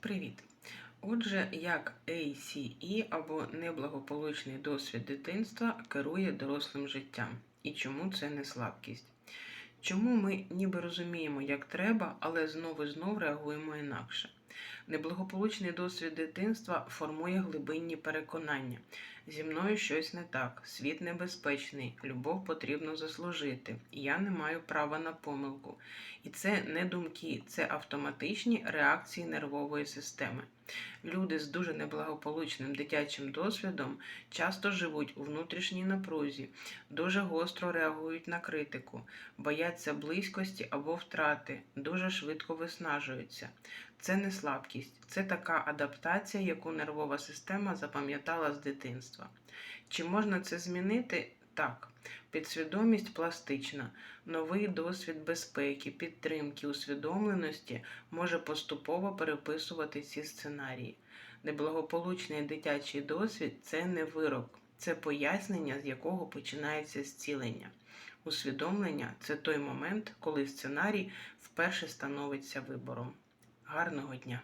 Привіт! Отже, як ACE або неблагополучний досвід дитинства керує дорослим життям і чому це не слабкість? Чому ми ніби розуміємо, як треба, але знову і знов реагуємо інакше? Неблагополучний досвід дитинства формує глибинні переконання. Зі мною щось не так, світ небезпечний, любов потрібно заслужити, я не маю права на помилку. І це не думки, це автоматичні реакції нервової системи. Люди з дуже неблагополучним дитячим досвідом часто живуть у внутрішній напрузі, дуже гостро реагують на критику, бояться близькості або втрати, дуже швидко виснажуються. Це не слабкість, це така адаптація, яку нервова система запам'ятала з дитинства. Чи можна це змінити? Так. Підсвідомість пластична, новий досвід безпеки, підтримки, усвідомленості може поступово переписувати ці сценарії. Неблагополучний дитячий досвід це не вирок, це пояснення, з якого починається зцілення. Усвідомлення це той момент, коли сценарій вперше становиться вибором. Гарного дня!